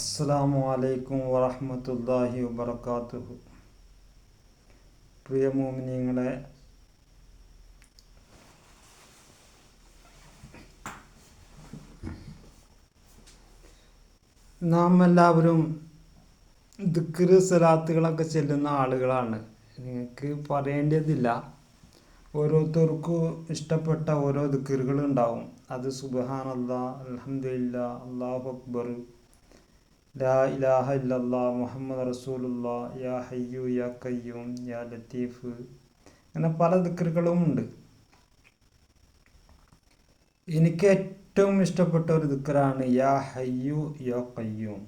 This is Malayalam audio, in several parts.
അസ്സാമു അലൈക്കും വറഹമത്തല്ലാഹി വബർക്കാത്തു പ്രിയ മോമിനിങ്ങളെ നാം എല്ലാവരും ദിക്റ് സലാത്തുകളൊക്കെ ചെല്ലുന്ന ആളുകളാണ്. നിങ്ങൾക്ക് പറയേണ്ടതില്ല. ഓരോരുത്തർക്കും ഇഷ്ടപ്പെട്ട ഓരോ ദിക്കറുകൾ ഉണ്ടാവും. അത് സുബഹാൻ അല്ലാ അലഹമില്ല അള്ളാഹു അക്ബർ ലാ ഇലാഹ ഇല്ലല്ലാ മുഹമ്മദ് റസൂലുള്ള യാ ഹയ്യു യാ കയ്യൂം യാ ലത്തീഫ് അങ്ങനെ പല ദിക്കറുകളും ഉണ്ട്. എനിക്ക് ഏറ്റവും ഇഷ്ടപ്പെട്ട ഒരു ദിക്കറാണ് യാ ഹയ്യു യാ കയ്യൂം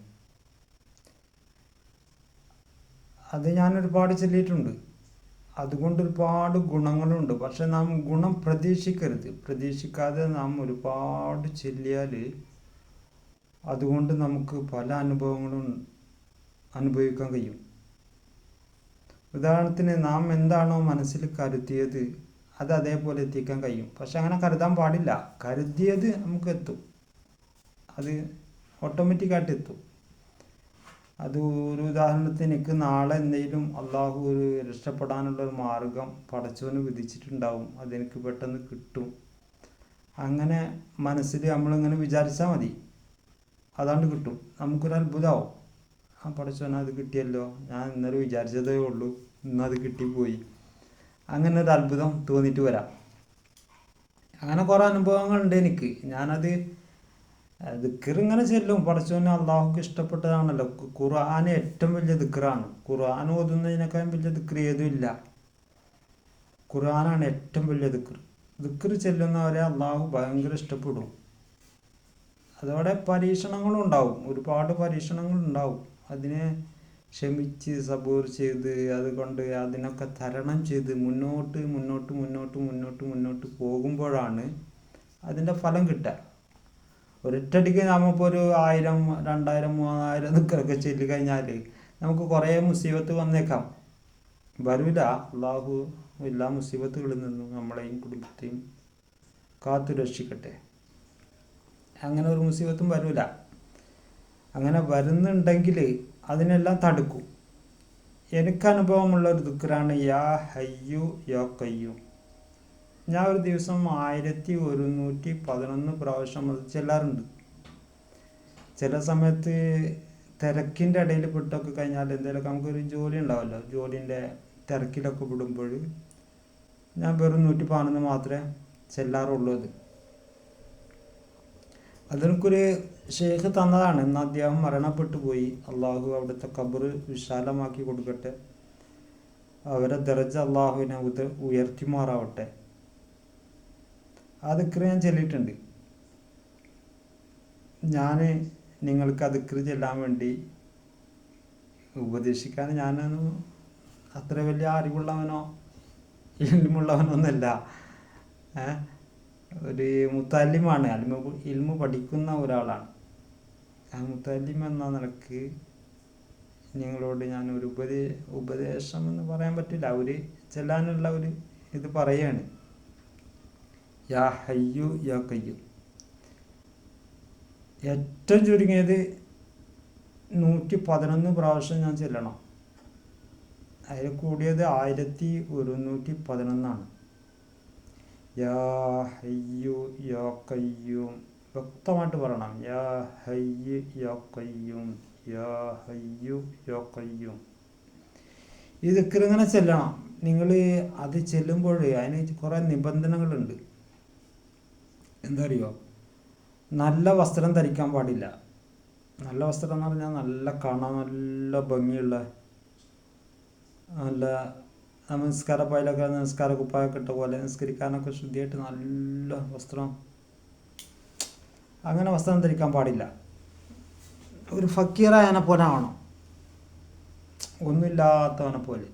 അത് ഞാൻ ഒരുപാട് ചൊല്ലിയിട്ടുണ്ട്. അതുകൊണ്ട് ഒരുപാട് ഗുണങ്ങളുണ്ട്. പക്ഷെ നാം ഗുണം പ്രതീക്ഷിക്കരുത്. പ്രതീക്ഷിക്കാതെ നാം ഒരുപാട് ചൊല്ലിയാൽ അതുകൊണ്ട് നമുക്ക് പല അനുഭവങ്ങളും അനുഭവിക്കാൻ കഴിയും. ഉദാഹരണത്തിന് നാം എന്താണോ മനസ്സിൽ കരുതിയത് അത് അതേപോലെ എത്തിക്കാൻ കഴിയും. പക്ഷെ അങ്ങനെ കരുതാൻ പാടില്ല. കരുതിയത് നമുക്ക് എത്തും. അത് ഓട്ടോമാറ്റിക്കായിട്ട് എത്തും. അത് ഒരു ഉദാഹരണത്തിന് എനിക്ക് നാളെ എന്തെങ്കിലും അള്ളാഹു ഒരു രക്ഷപ്പെടാനുള്ള ഒരു മാർഗം പടച്ചവന് വിധിച്ചിട്ടുണ്ടാവും. അതെനിക്ക് പെട്ടെന്ന് കിട്ടും. അങ്ങനെ മനസ്സിൽ നമ്മളിങ്ങനെ വിചാരിച്ചാൽ മതി. അതാണ്ട് കിട്ടും. നമുക്കൊരു അത്ഭുതമാവും ആ പടച്ചവൻ അത് കിട്ടിയല്ലോ. ഞാൻ ഇന്നലെ വിചാരിച്ചതേ ഉള്ളൂ. ഇന്നത് കിട്ടിപ്പോയി. അങ്ങനെ ഒരു അത്ഭുതം തോന്നിയിട്ട് വരാം. അങ്ങനെ കുറേ അനുഭവങ്ങളുണ്ട് എനിക്ക്. ഞാനത് ദിക്കറിങ്ങനെ ചെല്ലും. പടച്ചവന് അള്ളാഹുക്ക് ഇഷ്ടപ്പെട്ടതാണല്ലോ. ഖുർആൻ ഏറ്റവും വലിയ ദിക്കറാണ് ഖുർആൻ ഓതുന്നതിനേക്കാളും വലിയ ദിക്കർ ഏതും ഇല്ല. ഖുർആനാണ് ഏറ്റവും വലിയ ദിക്കർ ദിക്കർ ചെല്ലുന്നവരെ അള്ളാഹു ഭയങ്കര ഇഷ്ടപ്പെടും. അതോടെ പരീക്ഷണങ്ങളും ഉണ്ടാവും ഒരുപാട് പരീക്ഷണങ്ങൾ ഉണ്ടാവും അതിനെ ക്ഷമിച്ച് സബൂർ ചെയ്ത് അതുകൊണ്ട് അതിനൊക്കെ തരണം ചെയ്ത് മുന്നോട്ട് മുന്നോട്ട് മുന്നോട്ട് മുന്നോട്ട് മുന്നോട്ട് പോകുമ്പോഴാണ് അതിന്റെ ഫലം കിട്ടുക. ഒരൊറ്റടിക്ക് നമ്മളിപ്പോൾ ഒരു ആയിരം രണ്ടായിരം മൂവായിരം നിൽക്കലൊക്കെ ചൊല്ലി കഴിഞ്ഞാൽ നമുക്ക് കുറേ മുസീബത്ത് വന്നേക്കാം. വരൂല. അള്ളാഹു എല്ലാ മുസീബത്തുകളിൽ നിന്നും നമ്മളെയും കുടുംബത്തെയും കാത്തു രക്ഷിക്കട്ടെ അങ്ങനെ ഒരു മുസീബത്തും വരില്ല അങ്ങനെ വരുന്നുണ്ടെങ്കിൽ അതിനെല്ലാം തടുക്കും. എനിക്ക് അനുഭവമുള്ള ഒരു ദുഃഖരാണ് യാ ഹയ്യു യാ കയ്യു ഞാൻ ഒരു ദിവസം ആയിരത്തി ഒരുന്നൂറ്റി പതിനൊന്ന് പ്രാവശ്യം അത് ചെല്ലാറുണ്ട്. ചില സമയത്ത് തിരക്കിന്റെ ഇടയിൽ പെട്ടൊക്കെ കഴിഞ്ഞാൽ എന്തെങ്കിലുമൊക്കെ നമുക്കൊരു ജോലി ഉണ്ടാവുമല്ലോ ജോലിന്റെ തിരക്കിലൊക്കെ വിടുമ്പോൾ ഞാൻ വെറും നൂറ്റി പതിനൊന്ന് മാത്രമേ ചെല്ലാറുള്ളൂ അത്. അതെനിക്കൊരു ഷെയ്ഖ് തന്നതാണ്. എന്നാൽ അദ്ദേഹം മരണപ്പെട്ടു പോയി. അള്ളാഹു അവിടുത്തെ കബർ വിശാലമാക്കി കൊടുക്കട്ടെ. അവരെ ദറജ അള്ളാഹുവിനെ ഉത ഉയർത്തിമാറാവട്ടെ. ആ ഞാൻ ചൊല്ലിയിട്ടുണ്ട്. ഞാൻ നിങ്ങൾക്ക് ആ ദിക്ർ ചെല്ലാൻ വേണ്ടി ഉപദേശിക്കാൻ ഞാൻ അത്ര വലിയ അറിവുള്ളവനോ ഇല്ലുമുള്ളവനോ ഒന്നല്ല ഒരു മുത്തല്ലിമാണ് അലിമ ഇൽമു പഠിക്കുന്ന ഒരാളാണ്. ആ മുത്തല്ലിം എന്ന നിലയ്ക്ക് നിങ്ങളോട് ഞാൻ ഒരു ഉപദേ ഉപദേശം എന്ന് പറയാൻ പറ്റില്ല. ഒരു ചെല്ലാനുള്ള ഒരു ഇത് പറയാണ്. യാ ഹയ്യു യാ കയ്യു ഏറ്റവും ചുരുങ്ങിയത് നൂറ്റി പതിനൊന്ന് പ്രാവശ്യം ഞാൻ ചെല്ലണം. അതിൽ കൂടിയത് ആയിരത്തി ഒരുന്നൂറ്റി പതിനൊന്നാണ് യാ ഹയ്യു യാ വ്യക്തമായിട്ട് പറയണം. യാ ഹയ്യ് യാ യാ ഹയ്യു യാ കയ്യൂം ഈ ദിക്കറിങ്ങനെ ചെല്ലണം. നിങ്ങൾ അത് ചെല്ലുമ്പോൾ അതിന് കുറേ നിബന്ധനകളുണ്ട്. എന്താ അറിയോ നല്ല വസ്ത്രം ധരിക്കാൻ പാടില്ല. നല്ല വസ്ത്രം എന്ന് പറഞ്ഞാൽ നല്ല കാണാൻ നല്ല ഭംഗിയുള്ള നല്ല നമസ്കാര പോയാലൊക്കെ നമസ്കാര കുപ്പായൊക്കെ ഇട്ട പോലെ നിസ്കരിക്കാനൊക്കെ ശുദ്ധിയായിട്ട് നല്ല വസ്ത്രം. അങ്ങനെ വസ്ത്രം ധരിക്കാൻ പാടില്ല. ഒരു ഫക്കീറായനെ പോലെ ആവണം. ഒന്നുമില്ലാത്തവനെ പോലെ.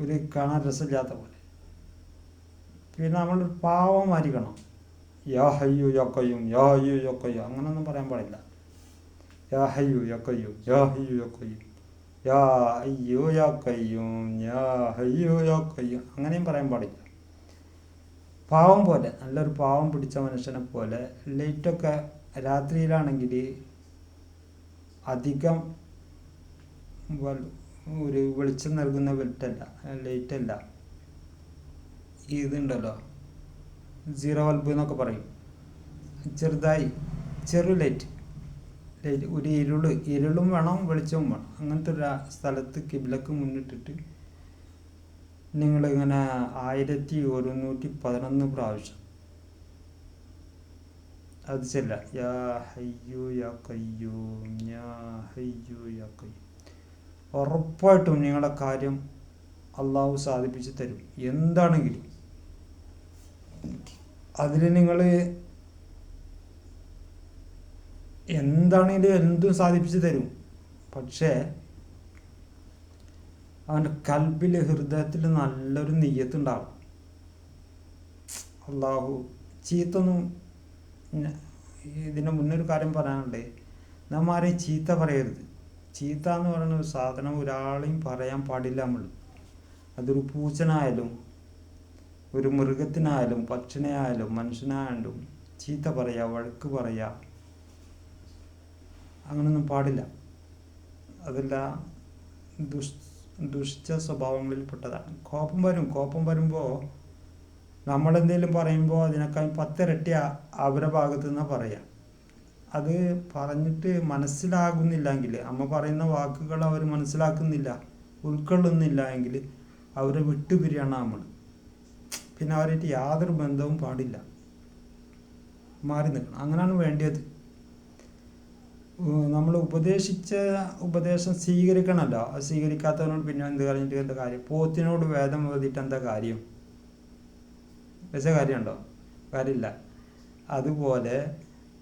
ഒരു കാണാൻ രസമില്ലാത്ത പോലെ. പിന്നെ നമ്മൾ പാവമായിരിക്കണം. യാ ഹയ്യു യൊക്കയും യാ ഹയ്യു യൊക്കയും അങ്ങനെയൊന്നും പറയാൻ പാടില്ല. യാ ഹയ്യു യൊക്കയും യാ ഹയ്യു യാ കയ്യും യാ അയ്യോ യാ കയ്യൂം യാ അയ്യോ യാ കയ്യൂം അങ്ങനെയും പറയാൻ പാടില്ല. പാവം പോലെ നല്ലൊരു പാവം പിടിച്ച മനുഷ്യനെ പോലെ ലൈറ്റൊക്കെ രാത്രിയിലാണെങ്കിൽ അധികം ഒരു വെളിച്ചം നൽകുന്ന വെളിറ്റല്ല ലൈറ്റല്ല. ഇതുണ്ടല്ലോ സീറോ ബൾബ് എന്നൊക്കെ പറയും. ചെറുതായി ചെറു ലൈറ്റ്. ഒരു ഇരുൾ ഇരുളും വേണം വെളിച്ചവും വേണം. അങ്ങനത്തെ ഒരു സ്ഥലത്ത് കിബിലക്ക് മുന്നിട്ടിട്ട് നിങ്ങളിങ്ങനെ ആയിരത്തി ഒരുന്നൂറ്റി പതിനൊന്ന് പ്രാവശ്യം. അത് ചെല്ല. യാ ഹയ്യോ യാ കയ്യോ ഹയ്യോ യാ കയ്യോ. ഉറപ്പായിട്ടും നിങ്ങളുടെ കാര്യം അള്ളാഹു സാധിപ്പിച്ച് തരും. എന്താണെങ്കിലും. അതിൽ നിങ്ങൾ എന്താണെങ്കിലും എന്തും സാധിപ്പിച്ചു തരും. പക്ഷേ അവന്റെ കൽബിൽ ഹൃദയത്തിൽ നല്ലൊരു നെയ്യത്തുണ്ടാവും. അള്ളാഹു ചീത്തൊന്നും ഇതിന്റെ മുന്നൊരു കാര്യം പറയാനുണ്ട്. നമ്മൾ ആരെയും ചീത്ത പറയരുത്. ചീത്ത എന്ന് പറയുന്ന ഒരു സാധനം ഒരാളെയും പറയാൻ പാടില്ല നമ്മൾ. അതൊരു പൂച്ചനായാലും ഒരു മൃഗത്തിനായാലും പക്ഷിനായാലും മനുഷ്യനായാലും ചീത്ത പറയുക വഴക്ക് പറയുക അങ്ങനൊന്നും പാടില്ല. അതെല്ലാം ദുഷ് ദുഷിച്ച സ്വഭാവങ്ങളിൽപ്പെട്ടതാണ് കോപം വരും കോപം വരുമ്പോൾ നമ്മളെന്തെങ്കിലും പറയുമ്പോൾ അതിനേക്കാൾ പത്തിരട്ടി അവരുടെ ഭാഗത്ത് നിന്നാണ് പറയുക അത് പറഞ്ഞിട്ട് മനസ്സിലാകുന്നില്ലെങ്കിൽ അമ്മ പറയുന്ന വാക്കുകൾ അവർ മനസ്സിലാക്കുന്നില്ല ഉൾക്കൊള്ളുന്നില്ല എങ്കിൽ അവരെ വിട്ടുപിരിയണം നമ്മൾ. പിന്നെ അവരായിട്ട് യാതൊരു ബന്ധവും പാടില്ല. മാറി നിൽക്കണം. അങ്ങനെയാണ് വേണ്ടത് നമ്മൾ ഉപദേശിച്ച ഉപദേശം സ്വീകരിക്കണമല്ലോ അത് സ്വീകരിക്കാത്തവനോട് പിന്നെ എന്ത് പറഞ്ഞിട്ട് എന്താ കാര്യം? പോത്തിനോട് വേദം ഓതിയിട്ട് എന്താ കാര്യം? വെച്ച കാര്യമുണ്ടോ? കാര്യമില്ല. അതുപോലെ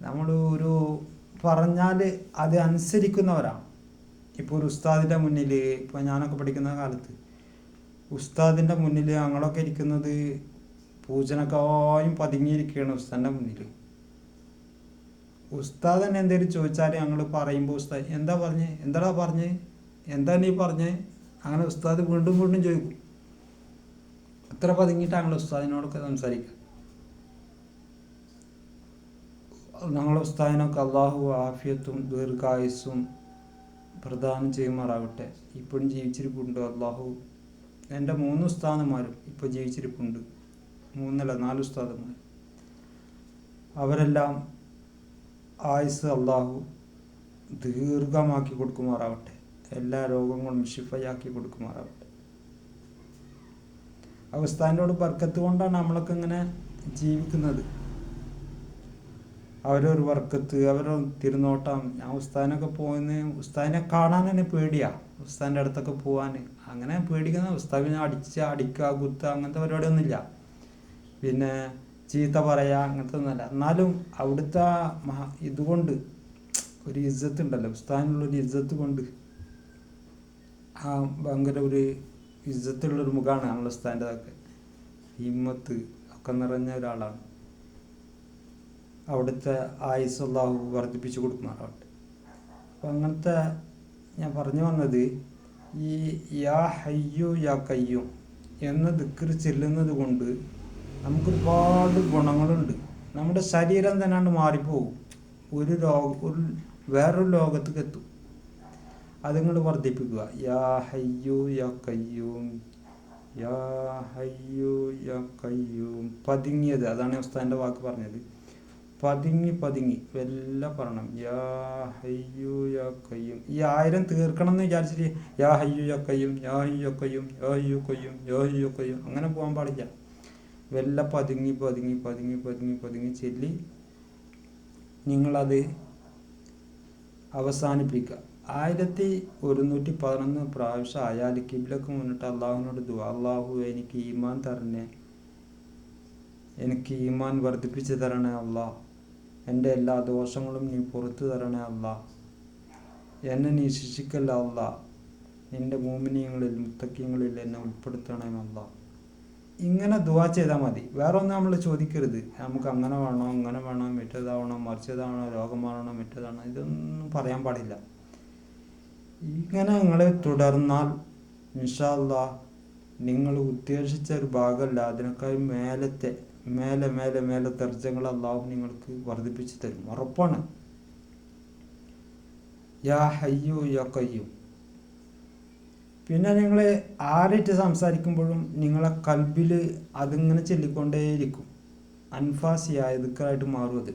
നമ്മൾ ഒരു പറഞ്ഞാൽ അത് അനുസരിക്കുന്നവരാണ്. ഇപ്പോൾ ഒരു ഉസ്താദിന്റെ മുന്നിൽ ഇപ്പോൾ ഞാനൊക്കെ പഠിക്കുന്ന കാലത്ത് ഉസ്താദിന്റെ മുന്നിൽ ഞങ്ങളൊക്കെ ഇരിക്കുന്നത് പൂജനക്കായും പതുങ്ങിയിരിക്കുകയാണ് ഉസ്താദിന്റെ മുന്നിൽ. ഉസ്താദ് തന്നെ എന്തെങ്കിലും ചോദിച്ചാൽ ഞങ്ങൾ പറയുമ്പോൾ ഉസ്താദ് എന്താ പറഞ്ഞേ? എന്താടാ പറഞ്ഞേ? എന്താ നീ പറഞ്ഞേ? അങ്ങനെ ഉസ്താദ് വീണ്ടും വീണ്ടും ചോദിക്കും. അത്ര പതുങ്ങിയിട്ട് ഞങ്ങൾ ഉസ്താദിനോടൊക്കെ സംസാരിക്കുക ഞങ്ങളെ ഉസ്താദിനൊക്കെ അള്ളാഹു ആഫിയത്തും ദീർഘായുസ്സും പ്രദാനം ചെയ്യുമാറാവട്ടെ ഇപ്പോഴും ജീവിച്ചിരിപ്പുണ്ട് അള്ളാഹു എന്റെ മൂന്ന് ഉസ്താദന്മാരും ഇപ്പോൾ ജീവിച്ചിരിപ്പുണ്ട്. മൂന്നല്ല നാല് ഉസ്താദന്മാർ അവരെല്ലാം ആയുസ് അള്ളാഹു ദീർഘമാക്കി കൊടുക്കുമാറാവട്ടെ. എല്ലാ രോഗങ്ങളും ഷിഫയാക്കി കൊടുക്കുമാറാവട്ടെ. അവസ്ഥാനോട് ബർക്കത്ത് കൊണ്ടാണ് നമ്മളൊക്കെ ഇങ്ങനെ ജീവിക്കുന്നത്. അവരൊരു വർക്കത്ത് അവരൊരു തിരുനോട്ടം ഞാൻ ഉസ്താനൊക്കെ പോകുന്ന ഉസ്താദിനെ കാണാൻ തന്നെ പേടിയാ. ഉസ്താന്റെ അടുത്തൊക്കെ പോകാൻ അങ്ങനെ പേടിക്കുന്ന ഉസ്താവിനെ അടിച്ച് അടിക്കുക കുത്തുക അങ്ങനത്തെ പരിപാടിയൊന്നുമില്ല. പിന്നെ ചീത്ത പറയുക അങ്ങനത്തെ ഒന്നല്ല എന്നാലും അവിടുത്തെ ഇതുകൊണ്ട് ഒരു ഇജ്ജത്ത് ഉണ്ടല്ലോ ഉസ്താദിനുള്ളൊരു ഇജ്ജത്ത് കൊണ്ട് ആ ഭയങ്കര ഒരു ഇജ്ജത്തുള്ളൊരു മുഖമാണ് നമ്മളെ ഉസ്താദിന്റെതൊക്കെ. ഹിമ്മത്ത് ഒക്കെ നിറഞ്ഞ ഒരാളാണ്. അവിടുത്തെ ആയുസ് അള്ളാഹു വർദ്ധിപ്പിച്ചു ആളാണ് അപ്പം അങ്ങനത്തെ ഞാൻ പറഞ്ഞു വന്നത് ഈ യാ ഹയ്യു യാ കയ്യു എന്ന ദിക്കർ ചെല്ലുന്നത് കൊണ്ട് നമുക്കൊരുപാട് ഗുണങ്ങളുണ്ട്. നമ്മുടെ ശരീരം തന്നെയാണ് മാറിപ്പോകും ഒരു രോഗ ഒരു വേറൊരു ലോകത്തേക്ക് എത്തും. അതുങ്ങൾ വർദ്ധിപ്പിക്കുക. യാ ഹയ്യു യാ കയ്യൂം. യാ ഹയ്യു യാ കയ്യൂം. പതുങ്ങിയത്. അതാണ് ഉസ്താദിന്റെ വാക്ക് പറഞ്ഞത്. പതുങ്ങി പതുങ്ങി. വല്ല പറയണം. യാ ഹയ്യു യാ കയ്യും. ഈ ആയിരം തീർക്കണം എന്ന് വിചാരിച്ചിട്ട് യാ ഹയ്യു യാ കയ്യും യാ ഹയ്യു യാ കയ്യും യാ ഹയ്യു കയ്യും യാ ഹയ്യു കയ്യും. അങ്ങനെ പോകാൻ പാടില്ല. വല്ല പതുങ്ങി പതുങ്ങി പതുങ്ങി പതുങ്ങി പതുങ്ങി ചൊല്ലി നിങ്ങളത് അവസാനിപ്പിക്കുക. ആയിരത്തി ഒരുന്നൂറ്റി പതിനൊന്ന് പ്രാവശ്യം ആയാൽ കിബിലൊക്കെ മുന്നിട്ട് അള്ളാഹുവിനോട് ദു അള്ളാഹു എനിക്ക് ഈമാൻ തരണേ. എനിക്ക് ഈമാൻ വർദ്ധിപ്പിച്ച് തരണേ അള്ളാഹ് എന്റെ എല്ലാ ദോഷങ്ങളും നീ പുറത്തു തരണേ അല്ല എന്നെ നീ ശിക്ഷിക്കല്ല അല്ല നിന്റെ മോമിനിയങ്ങളിൽ മുത്തക്കിയങ്ങളിൽ എന്നെ ഉൾപ്പെടുത്തണേ അല്ല ഇങ്ങനെ ദുവാ ചെയ്താൽ മതി. വേറെ ഒന്നും നമ്മൾ ചോദിക്കരുത്. നമുക്ക് അങ്ങനെ വേണോ അങ്ങനെ വേണോ മറ്റേതാവണോ മറിച്ചതാവണോ രോഗം മാറണോ മറ്റേതാണോ ഇതൊന്നും പറയാൻ പാടില്ല. ഇങ്ങനെ നിങ്ങൾ തുടർന്നാൽ ഇൻഷാല്ല നിങ്ങൾ ഉദ്ദേശിച്ച ഒരു ഭാഗമല്ല. അതിനേക്കാൾ മേലത്തെ മേലെ മേലെ മേലെ തർജങ്ങൾ അള്ളാഹു നിങ്ങൾക്ക് വർദ്ധിപ്പിച്ചു തരും. ഉറപ്പാണ്. യാ ഹയ്യു യാ കയ്യും പിന്നെ നിങ്ങൾ ആരായിട്ട് സംസാരിക്കുമ്പോഴും നിങ്ങളെ കൽബിൽ അതിങ്ങനെ ചൊല്ലിക്കൊണ്ടേയിരിക്കും. അൻഫാസിയായ ദിക്കറായിട്ട് മാറും അത്?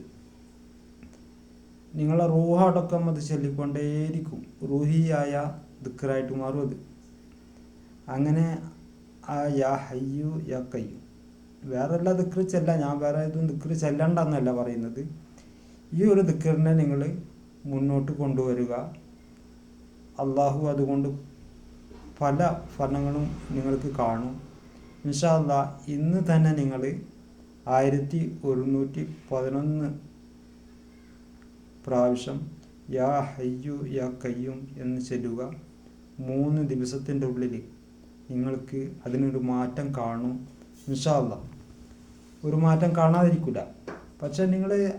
നിങ്ങളെ റൂഹടക്കം അത് ചൊല്ലിക്കൊണ്ടേയിരിക്കും. റൂഹിയായ ദിക്കറായിട്ട് മാറും അത്. അങ്ങനെ ആ യാ ഹയ്യു യാ കയ്യു വേറെ എല്ലാ ദിക്കറ് ചെല്ല. ഞാൻ വേറെ ഇതും ദിക്കറ് ചെല്ലണ്ടെന്നല്ല പറയുന്നത്. ഈ ഒരു ദിക്കറിനെ നിങ്ങൾ മുന്നോട്ട് കൊണ്ടുവരിക. അള്ളാഹു അതുകൊണ്ട് പല ഫലങ്ങളും നിങ്ങൾക്ക് കാണും. ഇൻഷാല്ല ഇന്ന് തന്നെ നിങ്ങൾ ആയിരത്തി ഒരുന്നൂറ്റി പതിനൊന്ന് പ്രാവശ്യം യാ ഹയ്യു യാ കയ്യും എന്ന് ചെല്ലുക. മൂന്ന് ദിവസത്തിന്റെ ഉള്ളിൽ നിങ്ങൾക്ക് അതിനൊരു മാറ്റം കാണും ഇൻഷാല്ല ഒരു മാറ്റം കാണാതിരിക്കില്ല പക്ഷെ നിങ്ങൾ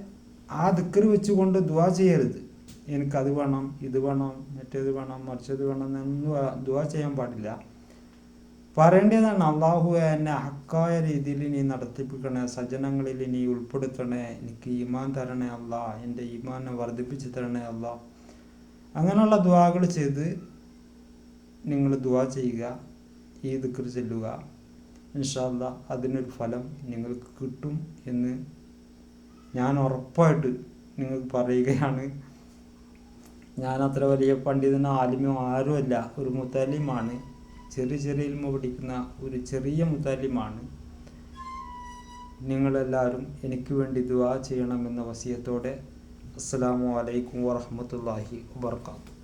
ആ ദിക്കറി വെച്ചുകൊണ്ട് ദുവാ ചെയ്യരുത്. എനിക്കത് വേണം ഇത് വേണം മറ്റേത് വേണം മറിച്ചത് വേണം എന്നൊന്നും ദുവാ ചെയ്യാൻ പാടില്ല. പറയേണ്ടതാണ് അള്ളാഹു എന്നെ ഹക്കായ രീതിയിൽ നീ നടത്തിപ്പിക്കണേ സജ്ജനങ്ങളിൽ നീ ഉൾപ്പെടുത്തണേ എനിക്ക് ഈമാൻ തരണേ അല്ല എന്റെ ഈമാനെ വർദ്ധിപ്പിച്ച് തരണേ അല്ല. അങ്ങനെയുള്ള ദുവാകൾ ചെയ്ത് നിങ്ങൾ ദുവാ ചെയ്യുക ഈ ദിക്കർ ചെല്ലുക. ഇൻഷാല്ല അതിനൊരു ഫലം നിങ്ങൾക്ക് കിട്ടും എന്ന് ഞാൻ ഉറപ്പായിട്ട് നിങ്ങൾക്ക് പറയുകയാണ്. ഞാൻ അത്ര വലിയ പണ്ഡിതനോ ആലിമോ ആരുമല്ല. ഒരു മുത്താലിമാണ്. ചെറിയ ചെറിയ ഇൽമ പഠിക്കുന്ന ഒരു ചെറിയ മുത്താലിമാണ്. നിങ്ങളെല്ലാവരും എനിക്ക് വേണ്ടി ദുആ ചെയ്യണമെന്ന വസിയത്തോടെ. അസ്സലാമു അലൈക്കും വറഹ്മത്തുള്ളാഹി വബർക്കാത്തു.